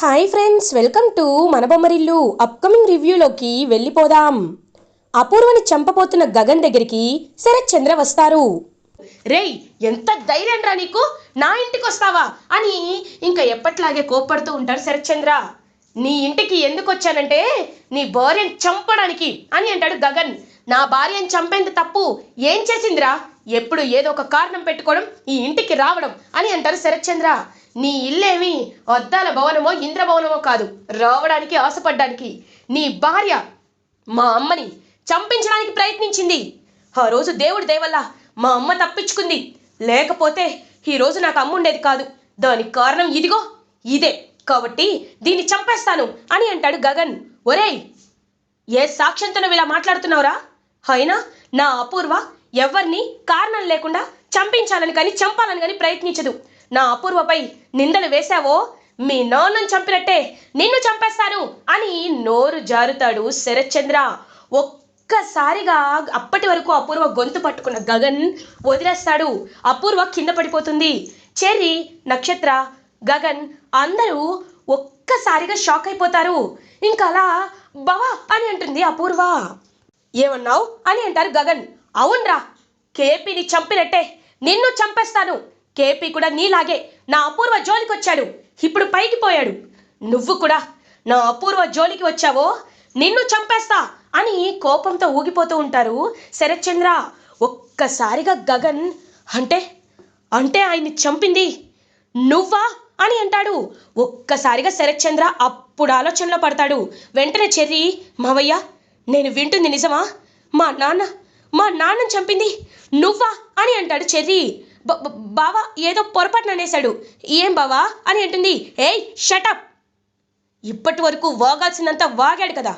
Hi friends welcome to మన Bommarillu upcoming రివ్యూలోకి వెళ్ళిపోదాం. అపూర్వని చంపబోతున్న గగన్ దగ్గరికి శరత్ చంద్ర వస్తారు. రేయ్ ఎంత ధైర్యం రా నీకు? నా ఇంటికి వస్తావా అని ఇంకా ఎప్పట్లాగే కోప్పడుతూ ఉంటారు శరత్ చంద్ర. నీ ఇంటికి ఎందుకు వచ్చానంటే నీ భార్యను చంపడానికి అని అంటాడు గగన్. నా భార్యను చంపేంత తప్పు ఏం చేసిందిరా? ఎప్పుడు ఏదో ఒక కారణం పెట్టుకోవడం ఈ ఇంటికి రావడం అని అంటారు శరత్ చంద్ర. నీ ఇల్లేమి? అద్దాల భవనమో ఇంద్రభవనమో కాదు. రావడానికి ఆశపడ్డానికి. నీ భార్య మా అమ్మని చంపించడానికి ప్రయత్నించింది. ఆ రోజు దేవుడి దయవల్ల మా అమ్మ తప్పించుకుంది. లేకపోతే ఈరోజు నాకు అమ్మ ఉండేది కాదు. దానికి కారణం ఇదిగో ఇదే. కాబట్టి దీన్ని చంపేస్తాను అని అంటాడు గగన్. ఒరేయ్ ఏ సాక్ష్యంతో నువ్వు ఇలా మాట్లాడుతున్నావురా? అయినా నా అపూర్వ ఎవరిని కారణం లేకుండా చంపించాలని కానీ చంపాలని కానీ ప్రయత్నించదు. నా అపూర్వపై నిందలు వేశావో? మీ నాన్నను చంపినట్టే నిన్ను చంపేస్తాను అని నోరు జారుతాడు శరత్చంద్ర. ఒక్కసారిగా అప్పటి వరకు అపూర్వ గొంతు పట్టుకున్న గగన్ వదిలేస్తాడు. అపూర్వ కింద పడిపోతుంది. చెర్రి నక్షత్ర గగన్ అందరూ ఒక్కసారిగా షాక్ అయిపోతారు. ఇంకా అలా బవా అని అంటుంది అపూర్వ. ఏమన్నావు? అని అంటారు గగన్. అవునరా కేపీని చంపినట్టే నిన్ను చంపేస్తాను. కేపీ కూడా నీలాగే నా అపూర్వ జోలికి వచ్చాడు ఇప్పుడు పైకి పోయాడు. నువ్వు కూడా నా అపూర్వ జోలికి వచ్చావో? నిన్ను చంపేస్తా అని కోపంతో ఊగిపోతూ ఉంటారు శరత్చంద్ర. ఒక్కసారిగా గగన్ అంటే అంటే ఆయన్ని చంపింది నువ్వా అని అంటాడు. ఒక్కసారిగా శరత్చంద్ర అప్పుడు ఆలోచనలో పడతాడు. వెంటనే చెర్రి మావయ్య నేను వింటుంది నిజమా? మా నాన్న మా నాన్నని చంపింది నువ్వా అని అంటాడు చెర్రి. బావా ఏదో పొరపాటున అనేశాడు. ఏం బావా? అని అంటుంది. ఏయ్ షటప్ ఇప్పటి వరకు వాగాల్సినంత వాగాడు కదా.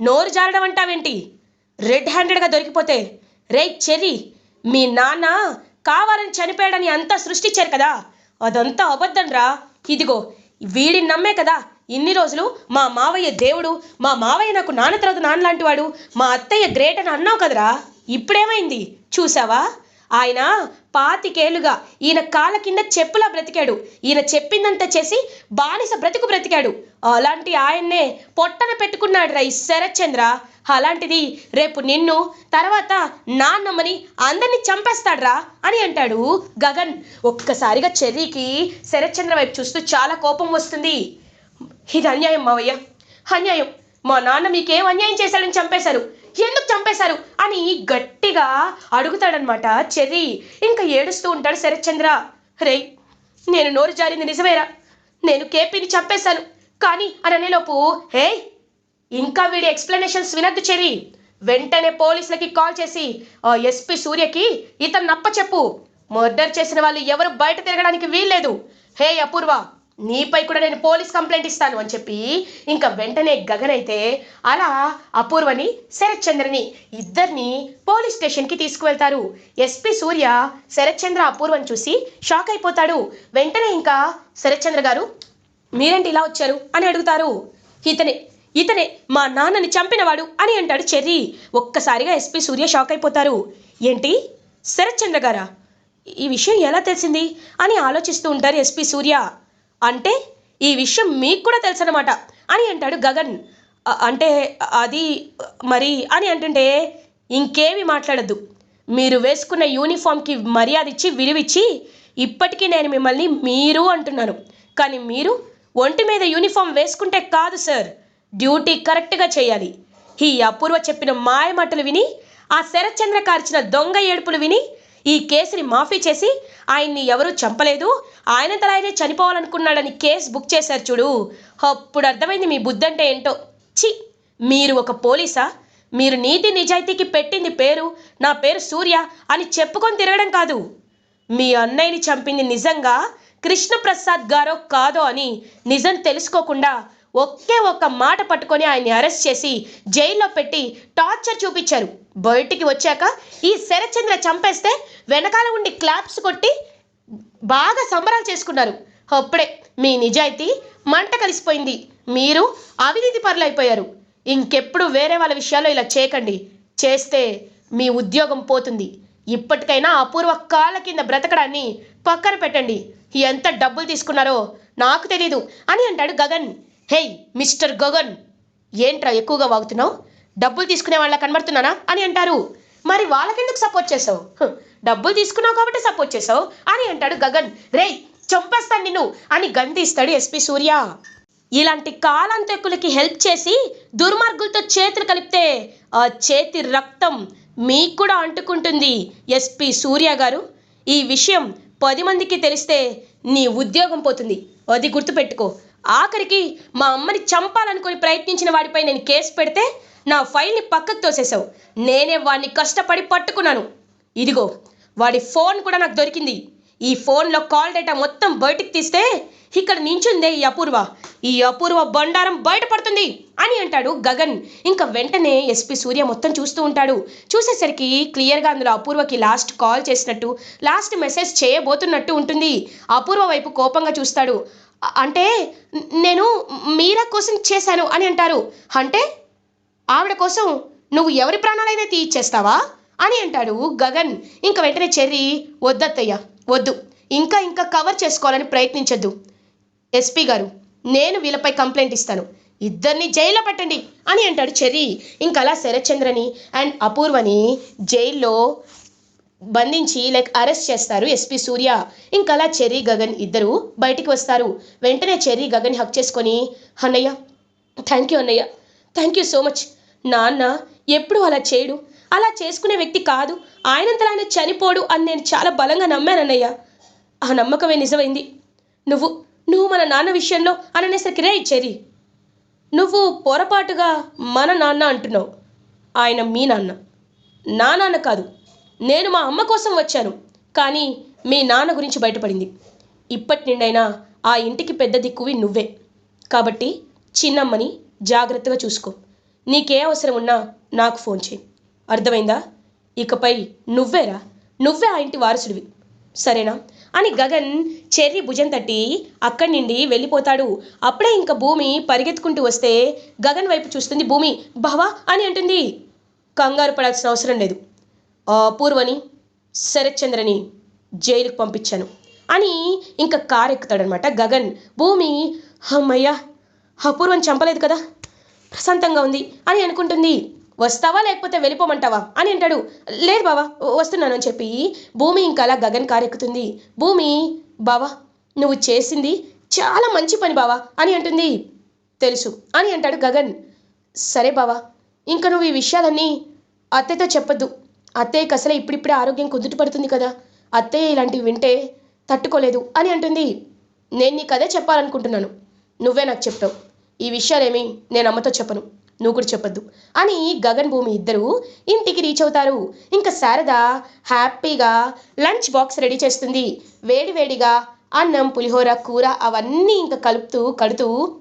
నోరు జారడం అంటావేంటి? రెడ్ హ్యాండెడ్గా దొరికిపోతే. రే చెర్రి మీ నాన్న కావాలని చనిపోయాడని అంతా సృష్టించారు కదా. అదంతా అబద్ధం రా. ఇదిగో వీడిని నమ్మే కదా. ఇన్ని రోజులు మా మావయ్య దేవుడు మా మావయ్య నాకు నాన్న తర్వాత నాన్న వాడు మా అత్తయ్య గ్రేట్ అని అన్నావు కదరా. ఇప్పుడేమైంది? చూసావా? ఆయన పాతికేలుగా ఈయన కాళ్ళ కింద చెప్పులా బ్రతికాడు. ఈయన చెప్పిందంతా చేసి బానిస బ్రతుకు బ్రతికాడు. అలాంటి ఆయన్నే పొట్టన పెట్టుకున్నాడు రా ఈ శరత్చంద్ర. అలాంటిది రేపు నిన్ను తర్వాత నాన్నమ్మని అందరినీ చంపేస్తాడ్రా అని అంటాడు గగన్. ఒక్కసారిగా చెర్రీకి శరత్చంద్ర వైపు చూస్తూ చాలా కోపం వస్తుంది. ఇది అన్యాయం మావయ్య. అన్యాయం. మా నాన్న మీకేం అన్యాయం చేశాడని చంపేశారు. ఎందుకు చంపేశారు అని గట్టిగా అడుగుతాడనమాట చెర్రీ. ఇంకా ఏడుస్తూ ఉంటాడు శరత్చంద్ర. రే నేను నోరు జారింది నిజమేరా? నేను కేపీని చంపేశాను. కానీ అని అనేలోపు హే ఇంకా వీడి ఎక్స్ప్లెనేషన్స్ వినద్దు చెరి వెంటనే పోలీసులకి కాల్ చేసి ఆ ఎస్పీ సూర్యకి ఇతను నప్ప చెప్పు మర్డర్ చేసిన వాళ్ళు ఎవరు బయట తిరగడానికి వీల్లేదు. హే అపూర్వ నీపై కూడా నేను పోలీస్ కంప్లైంట్ ఇస్తాను అని చెప్పి ఇంకా వెంటనే గగన్ అయితే అలా అపూర్వని శరత్చంద్రని ఇద్దరిని పోలీస్ స్టేషన్కి తీసుకువెళ్తారు. ఎస్పీ సూర్య శరత్ చంద్ర అపూర్వని చూసి షాక్ అయిపోతాడు. వెంటనే ఇంకా శరత్చంద్ర గారు మీరేంటి ఇలా వచ్చారు? అని అడుగుతారు. ఇతనే ఇతనే మా నాన్నని చంపినవాడు అని అంటాడు చెర్రీ. ఒక్కసారిగా ఎస్పీ సూర్య షాక్ అయిపోతారు. ఏంటి? శరత్చంద్ర గారా? ఈ విషయం ఎలా తెలిసింది? అని ఆలోచిస్తూ ఉంటారు ఎస్పీ సూర్య. అంటే ఈ విషయం మీకు కూడా తెలుసనమాట అని అంటాడు గగన్. అంటే అది మరి అని అంటుంటే ఇంకేమి మాట్లాడద్దు. మీరు వేసుకున్న యూనిఫామ్కి మర్యాద ఇచ్చి విలువిచ్చి ఇప్పటికీ నేను మిమ్మల్ని మీరు అంటున్నాను. కానీ మీరు ఒంటి మీద యూనిఫామ్ వేసుకుంటే కాదు సార్. డ్యూటీ కరెక్ట్గా చేయాలి. ఈ అపూర్వ చెప్పిన మాయమాటలు విని ఆ శరత్చంద్ర కార్చిన దొంగ ఏడుపులు విని ఈ కేసుని మాఫీ చేసి ఆయన్ని ఎవరూ చంపలేదు. ఆయన ఆయనే చనిపోవాలనుకున్నాడని కేసు బుక్ చేశారు చూడు. అప్పుడు అర్థమైంది మీ బుద్ధి అంటే ఏంటో. చి మీరు ఒక పోలీసా? మీరు నీతి నిజాయితీకి పెట్టింది పేరు నా పేరు సూర్య అని చెప్పుకొని తిరగడం కాదు. మీ అన్నయ్యని చంపింది నిజంగా కృష్ణప్రసాద్ గారో కాదో అని నిజం తెలుసుకోకుండా ఒకే ఒక్క మాట పట్టుకొని ఆయన్ని అరెస్ట్ చేసి జైల్లో పెట్టి టార్చర్ చూపించారు. బయటికి వచ్చాక ఈ శరత్చంద్ర చంపేస్తే వెనకాల ఉండి క్లాప్స్ కొట్టి బాగా సంబరాలు చేసుకున్నారు. అప్పుడే మీ నిజాయితీ మంట కలిసిపోయింది. మీరు అవినీతి పరులైపోయారు. ఇంకెప్పుడు వేరే వాళ్ళ విషయాల్లో ఇలా చేయకండి. చేస్తే మీ ఉద్యోగం పోతుంది. ఇప్పటికైనా అపూర్వ కాళ్ళ కింద బ్రతకడాన్ని పక్కన పెట్టండి. ఎంత డబ్బులు తీసుకున్నారో నాకు తెలీదు అని అంటాడు గగన్. Hey mister Gagan. ఏంట్రా ఎక్కువగా వాగుతున్నావు? డబ్బులు తీసుకునే వాళ్ళ కనబడుతున్నానా? అని అంటారు. మరి వాళ్ళకెందుకు సపోర్ట్ చేసావు? డబ్బులు తీసుకున్నావు కాబట్టి సపోర్ట్ చేసావు? అని అంటాడు గగన్. రేయ్ చంపేస్తాను నిన్ను అని గంధిస్తాడు ఎస్పి సూర్య. ఇలాంటి కాలాంతకులకి హెల్ప్ చేసి దుర్మార్గులతో చేతులు కలిపితే ఆ చేతి రక్తం మీకు కూడా అంటుకుంటుంది ఎస్పి సూర్య గారు. ఈ విషయం పది మందికి తెలిస్తే నీ ఉద్యోగం పోతుంది. అది గుర్తుపెట్టుకో. ఆఖరికి మా అమ్మని చంపాలనుకుని ప్రయత్నించిన వాడిపై నేను కేసు పెడితే నా ఫైల్ని పక్కకు తోసేశావు. నేనే వాడిని కష్టపడి పట్టుకున్నాను. ఇదిగో వాడి ఫోన్ కూడా నాకు దొరికింది. ఈ ఫోన్లో కాల్ డేటా మొత్తం బయటికి తీస్తే ఇక్కడ నించుందే ఈ అపూర్వ. ఈ అపూర్వ బండారం బయటపడుతుంది అని అంటాడు గగన్. ఇంకా వెంటనే ఎస్పి సూర్య మొత్తం చూస్తూ ఉంటాడు. చూసేసరికి క్లియర్గా అందులో అపూర్వకి లాస్ట్ కాల్ చేసినట్టు లాస్ట్ మెసేజ్ చేయబోతున్నట్టు ఉంటుంది. అపూర్వ వైపు కోపంగా చూస్తాడు. అంటే నేను మీరా కోసం చేశాను అని అంటారు. అంటే ఆవిడ కోసం నువ్వు ఎవరి ప్రాణాలైనా తీయిచ్చేస్తావా అని అంటాడు గగన్. ఇంకా వెంటనే చెర్రి వద్దత్తయ్య వద్దు. ఇంకా ఇంకా కవర్ చేసుకోవాలని ప్రయత్నించొద్దు. ఎస్పీ గారు నేను వీళ్ళపై కంప్లైంట్ ఇస్తాను. ఇద్దరిని జైల్లో పెట్టండి అని అంటాడు చెర్రీ. ఇంకా అలా శరత్చంద్రని అండ్ అపూర్వని జైల్లో బంధించి లైక్ అరెస్ట్ చేస్తారు ఎస్పీ సూర్య. ఇంకా అలా చెర్రీ గగన్ ఇద్దరు బయటికి వస్తారు. వెంటనే చెర్రీ గగన్ హక్ చేసుకొని అన్నయ్య థ్యాంక్ యూ అన్నయ్య. థ్యాంక్ యూ సో మచ్ నాన్న ఎప్పుడు అలా చేయడు? అలా చేసుకునే వ్యక్తి కాదు. ఆయనంతలా ఆయన చనిపోడు అని నేను చాలా బలంగా నమ్మానన్నయ్య ఆ నమ్మకమే నిజమైంది. నువ్వు నువ్వు మన నాన్న విషయంలో అని రే చెరి నువ్వు పొరపాటుగా మన నాన్న అంటున్నావు. ఆయన మీ నాన్న. నా నాన్న కాదు. నేను మా అమ్మ కోసం వచ్చాను కానీ మీ నాన్న గురించి బయటపడింది. ఇప్పటి నుండైనా ఆ ఇంటికి పెద్ద దిక్కువి నువ్వే. కాబట్టి చిన్నమ్మని జాగ్రత్తగా చూసుకో. నీకే అవసరం ఉన్నా నాకు ఫోన్ చేయి. అర్థమైందా? ఇకపై నువ్వేరా? నువ్వే ఆ ఇంటి వారసుడివి. సరేనా? అని గగన్ చెర్రి భుజం తట్టి అక్కడి నుండి వెళ్ళిపోతాడు. అప్పుడే ఇంకా భూమి పరిగెత్తుకుంటూ వస్తే గగన్ వైపు చూస్తుంది భూమి. బావా అని అంటుంది. కంగారు పడాల్సిన అవసరం లేదు. పూర్వని శరత్చంద్రని జైలుకు పంపించాను. అని ఇంకా కారు ఎక్కుతాడనమాట గగన్. భూమి అమ్మయ్యా పూర్వం చంపలేదు కదా ప్రశాంతంగా ఉంది అని అనుకుంటుంది. వస్తావా లేకపోతే వెళ్ళిపోమంటావా అని అంటాడు. లేదు బావా వస్తున్నాను అని చెప్పి భూమి ఇంకా అలా గగన్ కారు ఎక్కుతుంది భూమి బావా నువ్వు చేసింది చాలా మంచి పని బావా అని అంటుంది. తెలుసు అని అంటాడు గగన్. సరే బావా ఇంకా నువ్వు ఈ విషయాలన్నీ అత్తయ్యతో చెప్పొద్దు. అత్తయ్యకి అసలే ఇప్పుడిప్పుడే ఆరోగ్యం కుదుట పడుతుంది కదా. అత్తయ్య ఇలాంటివి వింటే తట్టుకోలేదు అని అంటుంది. నేను నీ కదే చెప్పాలనుకుంటున్నాను. నువ్వే నాకు చెప్పావు. ఈ విషయాలేమి నేను అమ్మతో చెప్పను. నువ్వు కూడా చెప్పొద్దు. అని గగన్ భూమి ఇద్దరు ఇంటికి రీచ్ అవుతారు. ఇంకా శారద హ్యాపీగా లంచ్ బాక్స్ రెడీ చేస్తుంది. వేడివేడిగా అన్నం పులిహోర కూర అవన్నీ ఇంకా కలుపుతూ కడుతూ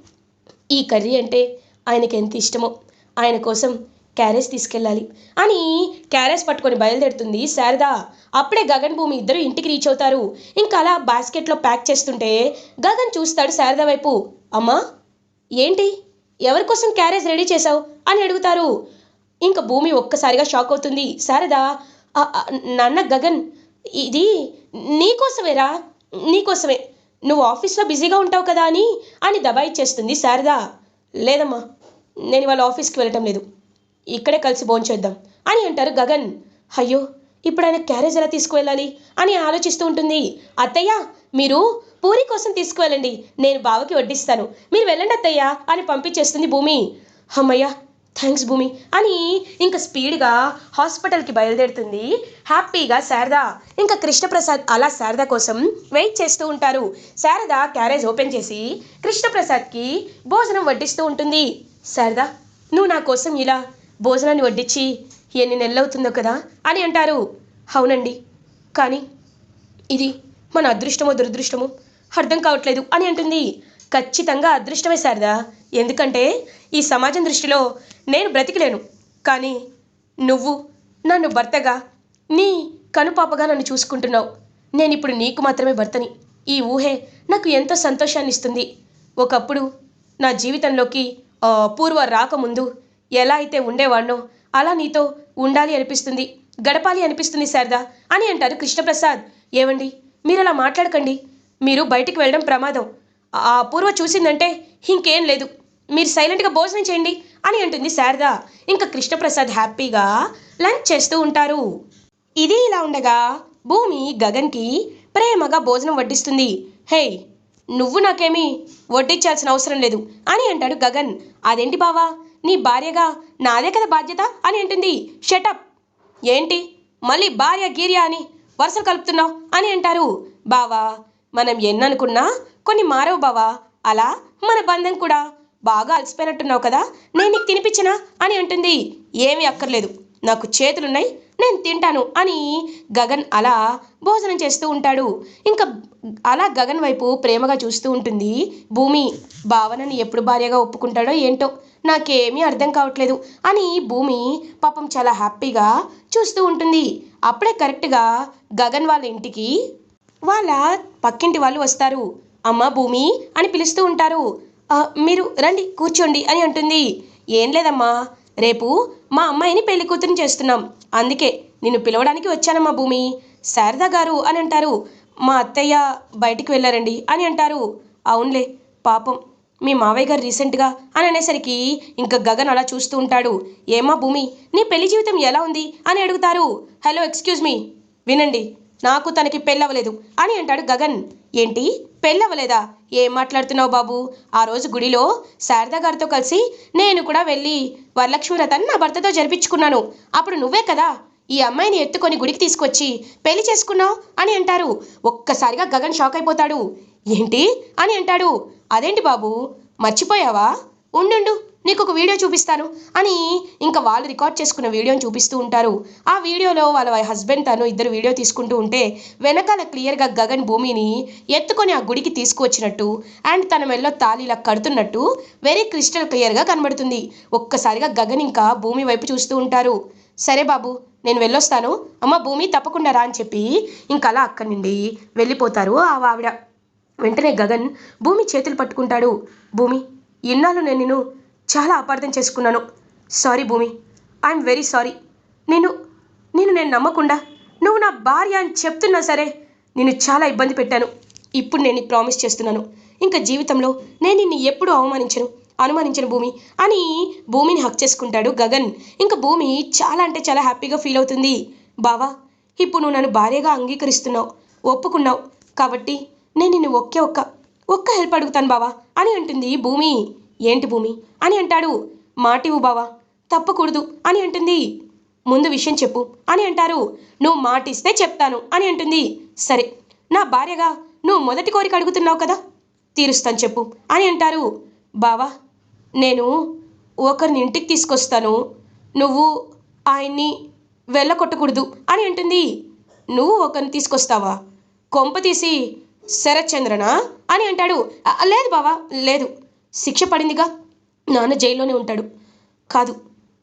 ఈ కర్రీ అంటే ఆయనకి ఎంత ఇష్టమో. ఆయన కోసం క్యారేజ్ తీసుకెళ్ళాలి. అని క్యారేజ్ పట్టుకొని బయలుదేరుతుంది శారద. అప్పుడే గగన్ భూమి ఇద్దరు ఇంటికి రీచ్ అవుతారు. ఇంకా అలా బాస్కెట్లో ప్యాక్ చేస్తుంటే గగన్ చూస్తాడు శారద వైపు. అమ్మా ఏంటి? ఎవరి కోసం క్యారేజ్ రెడీ చేసావు అని అడుగుతారు. ఇంకా భూమి ఒక్కసారిగా షాక్ అవుతుంది. శారద నాన్న గగన్ ఇది నీకోసమేరా నీకోసమే నువ్వు ఆఫీస్లో బిజీగా ఉంటావు కదా అని అని దబాయిచ్చేస్తుంది శారద. లేదమ్మా నేను ఇవాళ ఆఫీస్కి వెళ్ళటం లేదు. ఇక్కడే కలిసి భోంచేద్దాం అని అంటారు గగన్. అయ్యో ఇప్పుడు ఆయన క్యారేజ్ ఎలా తీసుకువెళ్ళాలి అని ఆలోచిస్తూ ఉంటుంది. అత్తయ్య మీరు పూరి కోసం తీసుకువెళ్ళండి. నేను బావకి వడ్డిస్తాను. మీరు వెళ్ళండి అత్తయ్య అని పంపించేస్తుంది భూమి. అమ్మయ్య థ్యాంక్స్ భూమి అని ఇంకా స్పీడ్గా హాస్పిటల్కి బయలుదేరుతుంది హ్యాపీగా శారద. ఇంకా కృష్ణప్రసాద్ అలా శారద కోసం వెయిట్ చేస్తూ ఉంటారు. శారద క్యారేజ్ ఓపెన్ చేసి కృష్ణప్రసాద్కి భోజనం వడ్డిస్తూ ఉంటుంది. శారద నువ్వు నా కోసం ఇలా భోజనాన్ని వడ్డించి ఎన్ని నెలలవుతుందో కదా అని అంటారు. అవునండి. కానీ ఇది మన అదృష్టమో దురదృష్టమో అర్థం కావట్లేదు అని అంటుంది. ఖచ్చితంగా అదృష్టమే శారదా. ఎందుకంటే ఈ సమాజం దృష్టిలో నేను బ్రతికలేను. కానీ నువ్వు నన్ను భర్తగా నీ కనుపాపగా నన్ను చూసుకుంటున్నావు. నేను ఇప్పుడు నీకు మాత్రమే భర్తని. ఈ ఊహే నాకు ఎంతో సంతోషాన్ని ఇస్తుంది ఒకప్పుడు నా జీవితంలోకి అపూర్వ రాకముందు ఎలా అయితే ఉండేవాడినో అలా నీతో ఉండాలి అనిపిస్తుంది గడపాలి అనిపిస్తుంది శారదా అని అంటారు కృష్ణప్రసాద్. ఏవండి మీరు అలా మాట్లాడకండి. మీరు బయటికి వెళ్ళడం ప్రమాదం. ఆ అపూర్వ చూసిందంటే ఇంకేం లేదు. మీరు సైలెంట్గా భోజనం చేయండి అని అంటుంది శారద. ఇంకా కృష్ణప్రసాద్ హ్యాపీగా లంచ్ చేస్తూ ఉంటారు. ఇది ఇలా ఉండగా భూమి గగన్కి ప్రేమగా భోజనం వడ్డిస్తుంది. హే నువ్వు నాకేమీ వడ్డించాల్సిన అవసరం లేదు అని అంటాడు గగన్. అదేంటి బావా? నీ భార్యగా నాదే కదా బాధ్యత అని అంటుంది. షటప్ ఏంటి? మళ్ళీ భార్య గీర్య అని వరుసలు కలుపుతున్నావు అని అంటారు. బావా మనం ఎన్ననుకున్నా కొన్ని మారవు బావా. అలా మన బంధం కూడా బాగా అలసిపోయినట్టున్నావు కదా. నేను నీకు తినిపించనా అని అంటుంది. ఏమీ అక్కర్లేదు. నాకు చేతులున్నాయి నేను తింటాను అని గగన్ అలా భోజనం చేస్తూ ఉంటాడు. ఇంకా అలా గగన్ వైపు ప్రేమగా చూస్తూ ఉంటుంది భూమి. భావనని ఎప్పుడు భార్యగా ఒప్పుకుంటాడో ఏంటో నాకేమీ అర్థం కావట్లేదు అని భూమి పాపం చాలా హ్యాపీగా చూస్తూ ఉంటుంది. అప్పుడే కరెక్ట్గా గగన్ వాళ్ళ ఇంటికి వాళ్ళ పక్కింటి వాళ్ళు వస్తారు. అమ్మ భూమి అని పిలుస్తూ ఉంటారు. మీరు రండి కూర్చోండి అని అంటుంది. ఏం లేదమ్మా రేపు మా అమ్మాయిని పెళ్ళి కూతురు చేస్తున్నాం. అందుకే నిన్ను పిలవడానికి వచ్చానమ్మా భూమి. శారదా గారు అని అంటారు. మా అత్తయ్య బయటికి వెళ్ళారండి అని అంటారు. అవునులే పాపం. మీ మావయ్య గారు రీసెంట్గా అని అనేసరికి ఇంకా గగన్ అలా చూస్తూ ఉంటాడు. ఏమా భూమి నీ పెళ్ళి జీవితం ఎలా ఉంది? అని అడుగుతారు. Hello excuse me. వినండి నాకు తనకి పెళ్ళవలేదు అని అంటాడు గగన్. ఏంటి? పెళ్ళవలేదా ఏం మాట్లాడుతున్నావు బాబు? ఆ రోజు గుడిలో శారదా గారితో కలిసి నేను కూడా వెళ్ళి వరలక్ష్మి వ్రతాన్ని నా భర్తతో జరిపించుకున్నాను. అప్పుడు నువ్వే కదా ఈ అమ్మాయిని ఎత్తుకొని గుడికి తీసుకొచ్చి పెళ్ళి చేసుకున్నావు అని అంటారు. ఒక్కసారిగా గగన్ షాక్ అయిపోతాడు. ఏంటి అని అంటాడు. అదేంటి బాబు? మర్చిపోయావా? ఉండుండు నీకు ఒక వీడియో చూపిస్తాను అని ఇంకా వాళ్ళు రికార్డ్ చేసుకున్న వీడియోని చూపిస్తూ ఉంటారు. ఆ వీడియోలో వాళ్ళ హస్బెండ్ తను ఇద్దరు వీడియో తీసుకుంటూ ఉంటే వెనకాల క్లియర్గా గగన్ భూమిని ఎత్తుకొని ఆ గుడికి తీసుకువచ్చినట్టు అండ్ తన మెల్లో తాళి ఇలా కడుతున్నట్టు వెరీ క్రిస్టల్ క్లియర్గా కనబడుతుంది. ఒక్కసారిగా గగన్ ఇంకా భూమి వైపు చూస్తూ ఉంటారు. సరే బాబు నేను వెళ్ళొస్తాను. అమ్మ భూమి తప్పకుండా రా అని చెప్పి ఇంకా అలా అక్కడి నుండి వెళ్ళిపోతారు ఆ ఆవిడ. వెంటనే గగన్ భూమి చేతులు పట్టుకుంటాడు. భూమి ఇన్నాళ్ళు నేను నిన్ను చాలా అపార్థం చేసుకున్నాను. సారీ భూమి ఐఎమ్ వెరీ సారీ. నేను నేను నేను నమ్మకుండా నువ్వు నా భార్య అని చెప్తున్నా సరే నేను చాలా ఇబ్బంది పెట్టాను. ఇప్పుడు నేను ప్రామిస్ చేస్తున్నాను. ఇంకా జీవితంలో నేను నిన్ను ఎప్పుడూ అవమానించను అనుమానించిన భూమి అని భూమిని హక్ చేసుకుంటాడు గగన్. ఇంకా భూమి చాలా అంటే చాలా హ్యాపీగా ఫీల్ అవుతుంది. బావా ఇప్పుడు నువ్వు నన్ను భార్యగా అంగీకరిస్తున్నావు ఒప్పుకున్నావు. కాబట్టి నేను నిన్ను ఒకే ఒక్క ఒక్క హెల్ప్ అడుగుతాను బావా. అని అంటుంది భూమి. ఏంటి భూమి? అని అంటాడు. మాటివు బావా. తప్పకూడదు. అని అంటుంది. ముందు విషయం చెప్పు. అని అంటారు. నువ్వు మాటిస్తే చెప్తాను. అని అంటుంది. సరే. నా భార్యగా నువ్వు మొదటి కోరిక అడుగుతున్నావు కదా? తీరుస్తాను చెప్పు. అని అంటారు. బావా నేను ఒకరిని ఇంటికి తీసుకొస్తాను. నువ్వు ఆయన్ని వెళ్ళకొట్టకూడదు అని అంటుంది. నువ్వు ఒకరిని తీసుకొస్తావా? కొంప తీసి శరత్చంద్రనా అని అంటాడు. లేదు బావా లేదు. శిక్ష పడిందిగా. నాన్న జైల్లోనే ఉంటాడు. కాదు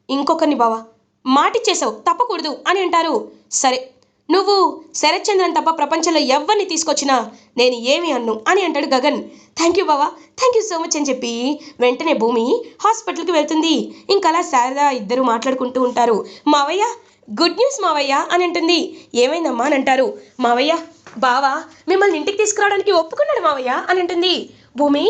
ఇంకొకరిని బావా. మాటిచ్చేసావు తప్పకూడదు అని అంటారు. సరే నువ్వు శరత్చంద్రన్ తప్ప ప్రపంచంలో ఎవరిని తీసుకొచ్చినా నేను ఏమి అన్ను అని అంటాడు గగన్. థ్యాంక్ యూ బావా థ్యాంక్ యూ సో మచ్ అని చెప్పి వెంటనే భూమి హాస్పిటల్కి వెళ్తుంది. ఇంకలా శారదా ఇద్దరు మాట్లాడుకుంటూ ఉంటారు. మావయ్య గుడ్ న్యూస్ మావయ్య అని అంటుంది. ఏమైందమ్మా అని అంటారు. మావయ్య బావా మిమ్మల్ని ఇంటికి తీసుకురావడానికి ఒప్పుకున్నాడు మావయ్య అని అంటుంది. భూమి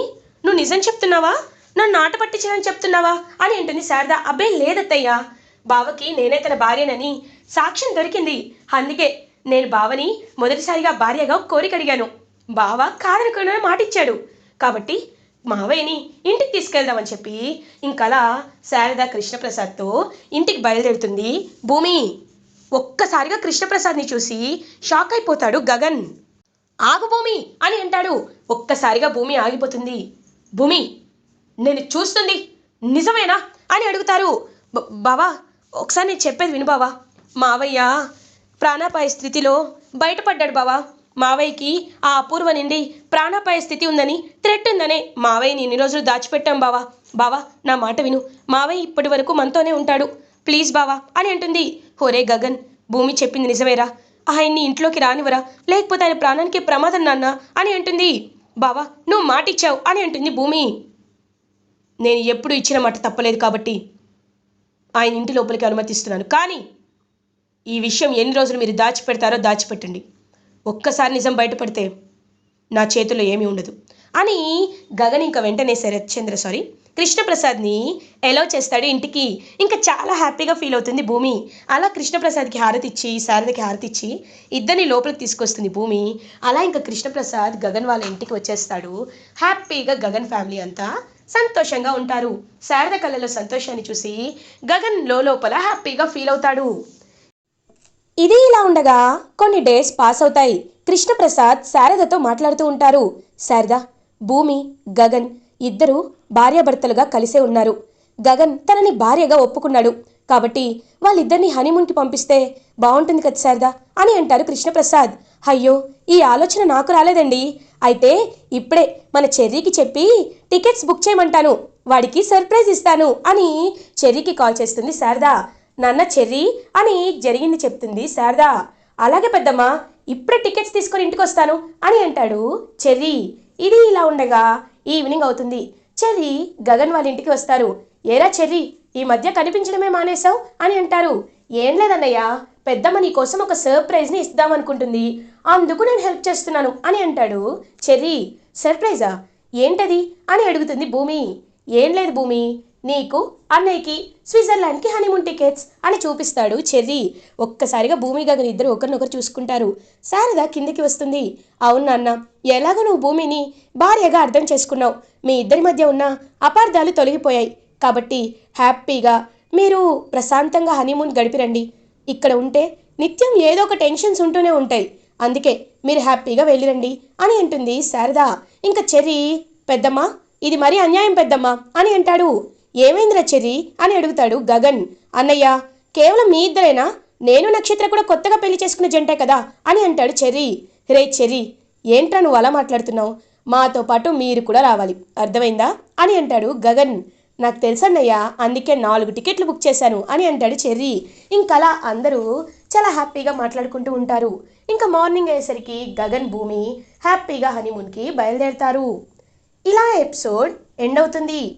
నువ్వు నిజం చెప్తున్నావా? నన్ను నాట పట్టించాలని చెప్తున్నావా? అని అంటుంది శారద. అబ్బే లేదత్తయ్యా. బావకి నేనే తన భార్యనని సాక్ష్యం దొరికింది. అందుకే నేను బావని మొదటిసారిగా భార్యగా కోరిక అడిగాను. బావ కాదనుకున్న మాట ఇచ్చాడు కాబట్టి మావయ్యని ఇంటికి తీసుకెళ్దామని చెప్పి ఇంకలా శారద కృష్ణప్రసాద్తో ఇంటికి బయలుదేరుతుంది. భూమి ఒక్కసారిగా కృష్ణప్రసాద్ని చూసి షాక్ అయిపోతాడు గగన్. ఆగు భూమి! అని అంటాడు. ఒక్కసారిగా భూమి ఆగిపోతుంది. భూమి నేను చూస్తుంది నిజమేనా? అని అడుగుతారు. బావా ఒకసారి నేను చెప్పేది విను బావా. మావయ్య ప్రాణాపాయ స్థితిలో బయటపడ్డాడు బావా. మావయ్యకి ఆ అపూర్వ నుండి ప్రాణాపాయ స్థితి ఉందని థ్రెట్ ఉందనే మావయ్యని ఇన్ని రోజులు దాచిపెట్టాం బావా. బావా నా మాట విను. మావయ్య ఇప్పటి వరకు మనతోనే ఉంటాడు. ప్లీజ్ బావా అని అంటుంది. హోరే గగన్ భూమి చెప్పింది నిజమేరా? ఆయన్ని ఇంట్లోకి రానివరా లేకపోతే ఆయన ప్రాణానికి ప్రమాదం నాన్న? అని అంటుంది. బావా నువ్వు మాట ఇచ్చావు అని అంటుంది భూమి. నేను ఎప్పుడు ఇచ్చిన మాట తప్పలేదు కాబట్టి ఆయన ఇంటి లోపలికి అనుమతిస్తున్నాను. కానీ ఈ విషయం ఎన్ని రోజులు మీరు దాచిపెడతారో దాచిపెట్టండి. ఒక్కసారి నిజం బయటపడితే నా చేతిలో ఏమీ ఉండదు. అని గగన్ ఇంకా వెంటనే శరత్ చంద్ర సారీ కృష్ణప్రసాద్ని ఎలో చేస్తాడు ఇంటికి. ఇంకా చాలా హ్యాపీగా ఫీల్ అవుతుంది భూమి. అలా కృష్ణప్రసాద్కి హారతి ఇచ్చి శారదకి హారతి ఇచ్చి ఇద్దరిని లోపలికి తీసుకొస్తుంది భూమి. అలా ఇంకా కృష్ణప్రసాద్ గగన్ వాళ్ళ ఇంటికి వచ్చేస్తాడు. హ్యాపీగా గగన్ ఫ్యామిలీ అంతా సంతోషంగా ఉంటారు. శారద కళలో సంతోషాన్ని చూసి గగన్ లోపల హ్యాపీగా ఫీల్ అవుతాడు. ఇది ఇలా ఉండగా కొన్ని డేస్ పాస్ అవుతాయి. కృష్ణప్రసాద్ శారదతో మాట్లాడుతూ ఉంటారు. శారద భూమి గగన్ ఇద్దరు భార్యాభర్తలుగా కలిసే ఉన్నారు. గగన్ తనని భార్యగా ఒప్పుకున్నాడు. కాబట్టి వాళ్ళిద్దరిని హనీమూన్కి పంపిస్తే బాగుంటుంది కదా శారదా అని అంటారు కృష్ణప్రసాద్. అయ్యో ఈ ఆలోచన నాకు రాలేదండి. అయితే ఇప్పుడే మన చెర్రీకి చెప్పి టికెట్స్ బుక్ చేయమంటాను. వాడికి సర్ప్రైజ్ ఇస్తాను అని చెర్రీకి కాల్ చేస్తుంది శారదా. నాన్న చెర్రీ అని జరిగింది చెప్తుంది శారదా. అలాగే పెద్దమ్మ ఇప్పుడే టికెట్స్ తీసుకొని ఇంటికి వస్తాను అని అంటాడు చెర్రీ. ఇది ఇలా ఉండగా ఈవినింగ్ అవుతుంది. చెర్రీ గగన్ వాళ్ళ ఇంటికి వస్తారు. ఏరా చెర్రీ ఈ మధ్య కనిపించడమే మానేశావు? అని అంటారు. ఏం లేదన్నయ్య పెద్దమ్మ నీ కోసం ఒక సర్ప్రైజ్ని ఇద్దామనుకుంటుంది అందుకు నేను హెల్ప్ చేస్తున్నాను అని అంటాడు చెర్రీ. సర్ప్రైజా? ఏంటది? అని అడుగుతుంది భూమి. ఏం లేదు భూమి నీకు అన్నయ్యకి స్విట్జర్లాండ్కి హనీమూన్ టికెట్స్ అని చూపిస్తాడు చెర్రీ. ఒక్కసారిగా భూమి గగన్ ఇద్దరు ఒకరినొకరు చూసుకుంటారు. శారద కిందికి వస్తుంది. అవును నాన్న ఎలాగో నువ్వు భూమిని భార్యగా అర్థం చేసుకున్నావు. మీ ఇద్దరి మధ్య ఉన్న అపార్థాలు తొలగిపోయాయి. కాబట్టి హ్యాపీగా మీరు ప్రశాంతంగా హనీమూన్ గడిపిరండి. ఇక్కడ ఉంటే నిత్యం ఏదో ఒక టెన్షన్స్ ఉంటూనే ఉంటాయి. అందుకే మీరు హ్యాపీగా వెళ్ళిరండి అని అంటుంది శారద. ఇంకా చెర్రీ పెద్దమ్మ ఇది మరీ అన్యాయం పెద్దమ్మ అని అంటాడు. ఏమైందిరా చెర్రీ అని అడుగుతాడు గగన్. అన్నయ్య కేవలం మీ ఇద్దరేనా? నేను నక్షత్ర కూడా కొత్తగా పెళ్ళి చేసుకున్న జంటే కదా? అని అంటాడు చెర్రి. రే చెర్రీ ఏంట్రా నువ్వు అలా మాట్లాడుతున్నావు? మాతో పాటు మీరు కూడా రావాలి. అర్థమైందా? అని అంటాడు గగన్. నాకు తెలుసన్నయ్య అందుకే నాలుగు టికెట్లు బుక్ చేశాను అని అంటాడు చెర్రీ. ఇంకలా అందరూ చాలా హ్యాపీగా మాట్లాడుకుంటూ ఉంటారు. ఇంకా మార్నింగ్ అయ్యేసరికి గగన్ భూమి హ్యాపీగా హనీమూన్కి బయలుదేరతారు. ఇలా ఎపిసోడ్ ఎండ్ అవుతుంది.